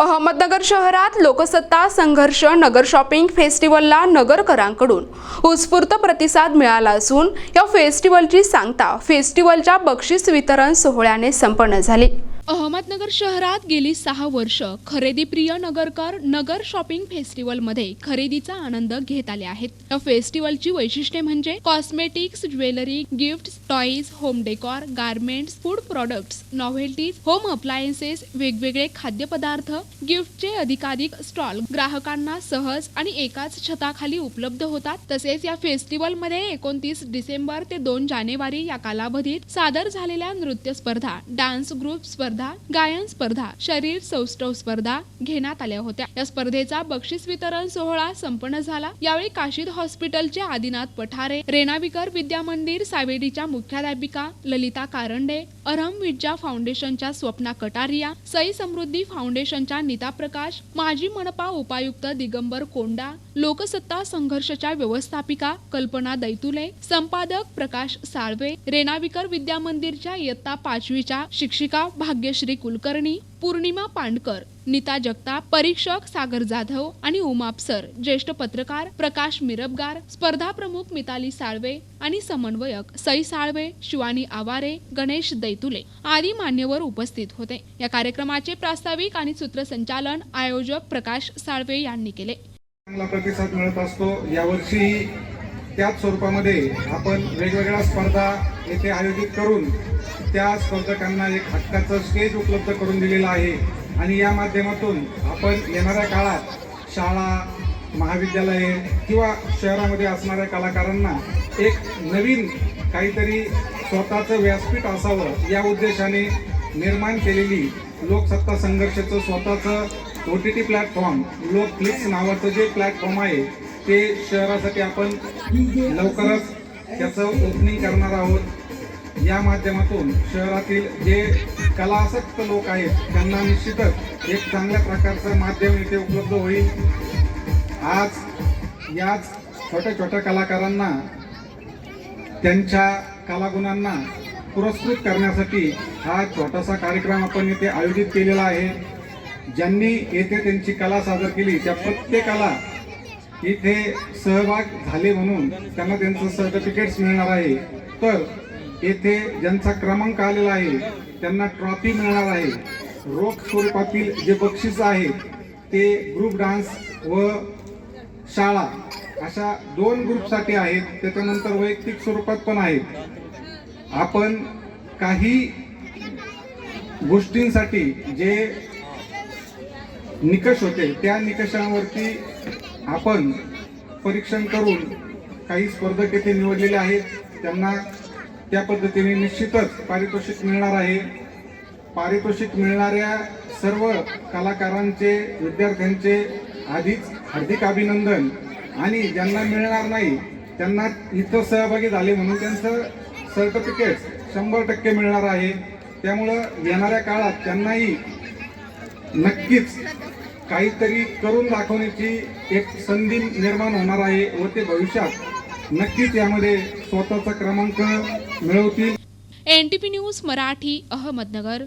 अहमदनगर शहरात लोकसत्ता संघर्ष नगर शॉपिंग फेस्टिवलला नगरकरांकडून उत्स्फूर्त प्रतिसाद मिळाला असून या फेस्टिवलची सांगता फेस्टिवलच्या बक्षीस वितरण सोहळ्याने संपन्न झाली. अहमदनगर शहरात गेली सहा वर्ष खरेदीप्रिय नगरकर नगर शॉपिंग फेस्टिवलमध्ये खरेदीचा आनंद घेत आले आहेत. या फेस्टिवलची वैशिष्ट्ये म्हणजे cosmetics jewellery gift toys home decor garments food products novelties home appliances वेगवेगळे खाद्यपदार्थ गिफ्टचे अधिकाधिक स्टॉल ग्राहकांना सहज आणि एकाच छताखाली उपलब्ध होतात. तसेच या फेस्टिवलमध्ये एकोणतीस डिसेंबर ते दोन जानेवारी या कालावधीत सादर झालेल्या नृत्य स्पर्धा डान्स ग्रुप स्पर्धा गायन स्पर्धा शरीर सौष्ठव स्पर्धा घेण्यात आल्या होत्या. या स्पर्धेचा बक्षीस वितरण सोहळा संपन्न झाला. यावेळी काशीद हॉस्पिटलचे आदिनाथ पठारे रेणाविकर विद्या मंदिर सावेडीच्या मुख्याध्यापिका ललिता कारंडे अरहम विद्या फाउंडेशनच्या स्वप्ना कटारिया सई समृद्धी फाउंडेशनच्या नीता प्रकाश माजी मनपा उपायुक्त दिगंबर कोंडा लोकसत्ता संघर्षच्या व्यवस्थापिका कल्पना दैतुले संपादक प्रकाश साळवे रेणाविकर विद्या मंदिरच्या इयत्ता पाचवीच्या शिक्षिका भाग्य भाग्यश्री कुलकर्णी पूर्णिमा पांडकर नीता जगताप परीक्षक सागर जाधव आणि उमापसर ज्येष्ठ पत्रकार प्रकाश मिरबगार स्पर्धा प्रमुख मिताली साळवे आणि समन्वयक सई साळवे शिवानी आवारे गणेश दैतुले आदी मान्यवर उपस्थित होते. या कार्यक्रमाचे प्रास्ताविक आणि सूत्रसंचालन आयोजक प्रकाश साळवे यांनी केले. चांगला प्रतिसाद मिळत असतो. यावर्षी त्याच स्वरूपामध्ये आपण वेगवेगळ्या स्पर्धा येथे आयोजित करून त्या स्पर्धकांना एक हक्काचं स्टेज उपलब्ध करून दिलेलं आहे. आणि या माध्यमातून आपण येणाऱ्या काळात शाळा महाविद्यालये किंवा शहरामध्ये असणाऱ्या कलाकारांना एक नवीन काहीतरी स्वतःचं व्यासपीठ असावं या उद्देशाने निर्माण केलेली लोकसत्ता संघर्षाचं स्वतःचं O T T platform Lokflix नावाचं जे प्लॅटफॉर्म आहे ते शहरासाठी आपण लवकरच त्याचं ओपनिंग करणार आहोत. या माध्यमातून शहरातील जे कलासक्त लोक आहेत त्यांना निश्चितच एक चांगल्या प्रकारचं माध्यम इथे उपलब्ध होईल. आज याच छोट्या छोट्या कलाकारांना त्यांच्या कलागुणांना पुरस्कृत करण्यासाठी हा छोटासा कार्यक्रम आपण इथे आयोजित केलेला आहे. ज्यांनी येथे त्यांची कला सादर केली त्या प्रत्येकाला इथे सहभाग झाले म्हणून त्यांना त्यांचं सर्टिफिकेट्स मिळणार आहे. तर येथे ज्यांचा क्रमांक आलेला आहे त्यांना ट्रॉफी मिळणार आहे. रोख स्वरूपातील जे बक्षीस आहेत ते ग्रुप डान्स व शाळा अशा दोन ग्रुपसाठी आहेत. त्याच्यानंतर वैयक्तिक स्वरूपात पण आहेत. आपण काही गोष्टींसाठी जे निकष होते त्या निकषांवरती आपण परीक्षण करून काही स्पर्धक येथे निवडलेले आहेत. त्यांना त्या पद्धतीने निश्चितच पारितोषिक मिळणार आहे. पारितोषिक मिळणाऱ्या सर्व कलाकारांचे विद्यार्थ्यांचे आधीच हार्दिक अभिनंदन. आणि ज्यांना मिळणार नाही त्यांना इथं सहभागी झाले म्हणून त्यांचं सर्टिफिकेट शंभर टक्के मिळणार आहे. त्यामुळं येणाऱ्या काळात त्यांनाही नक्कीच काहीतरी करून दाखवण्याची एक संधी निर्माण होणार आहे व ते भविष्यात नक्कीच यामध्ये स्वतःचा क्रमांक मिळवतील. N T P news Marathi Ahmednagar.